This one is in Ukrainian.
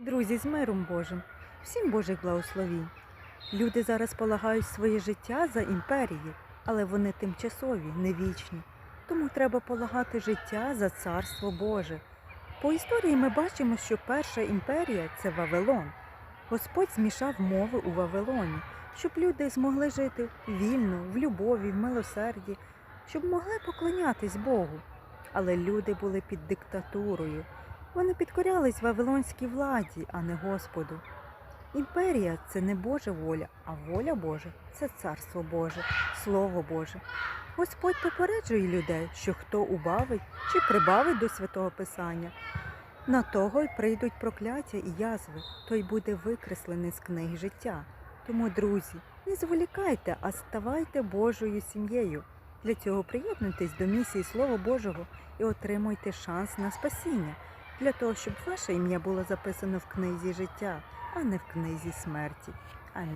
Друзі, з миром Божим, всім Божих благословінь. Люди зараз полагають своє життя за імперії, але вони тимчасові, не вічні. Тому треба полагати життя за царство Боже. По історії ми бачимо, що перша імперія це Вавилон. Господь змішав мови у Вавилоні, щоб люди змогли жити вільно, в любові, в милосерді, щоб могли поклонятись Богу. Але люди були під диктатурою. Вони підкорялись вавилонській владі, а не Господу. Імперія це не Божа воля, а воля Божа це царство Боже, Слово Боже. Господь попереджує людей, що хто убавить чи прибавить до святого Писання, на того й прийдуть прокляття і язви, той буде викреслений з книги життя. Тому, друзі, не зволікайте, а ставайте Божою сім'єю. Для цього приєднуйтесь до місії Слова Божого і отримуйте шанс на спасіння, для того, щоб ваше ім'я було записано в книзі життя, а не в книзі смерті. Амінь.